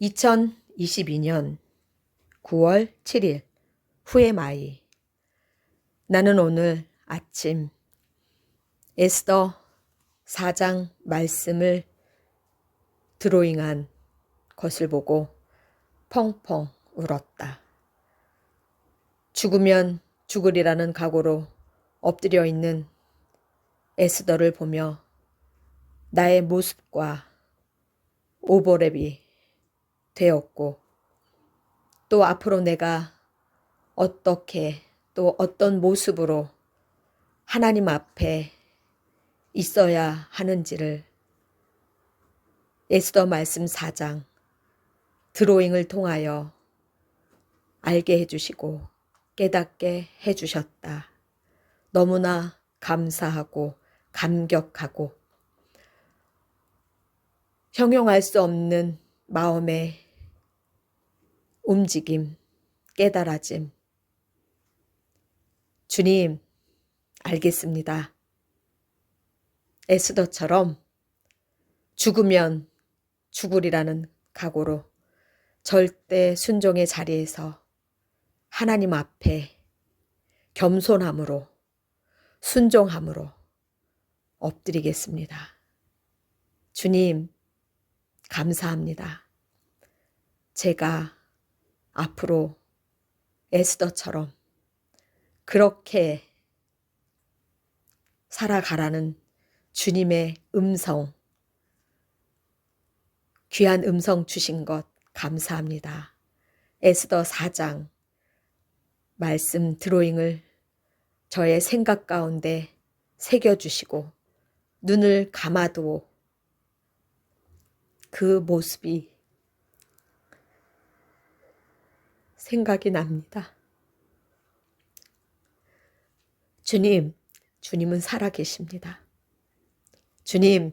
2022년 9월 7일 후의 마이 나는 오늘 아침 에스더 4장 말씀을 드로잉한 것을 보고 펑펑 울었다. 죽으면 죽으리라는 각오로 엎드려 있는 에스더를 보며 나의 모습과 오버랩이 되었고 또 앞으로 내가 어떻게 또 어떤 모습으로 하나님 앞에 있어야 하는지를 에스더 말씀 4장 드로잉을 통하여 알게 해주시고 깨닫게 해주셨다. 너무나 감사하고 감격하고 형용할 수 없는 마음의 움직임, 깨달아짐. 주님, 알겠습니다. 에스더처럼 죽으면 죽으리라는 각오로 절대 순종의 자리에서 하나님 앞에 겸손함으로 순종함으로 엎드리겠습니다. 주님, 감사합니다. 제가 앞으로 에스더처럼 그렇게 살아가라는 주님의 음성, 귀한 음성 주신 것 감사합니다. 에스더 4장 말씀 드로잉을 저의 생각 가운데 새겨주시고 눈을 감아도 그 모습이 생각이 납니다. 주님, 주님은 살아계십니다. 주님,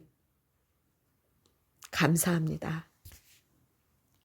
감사합니다.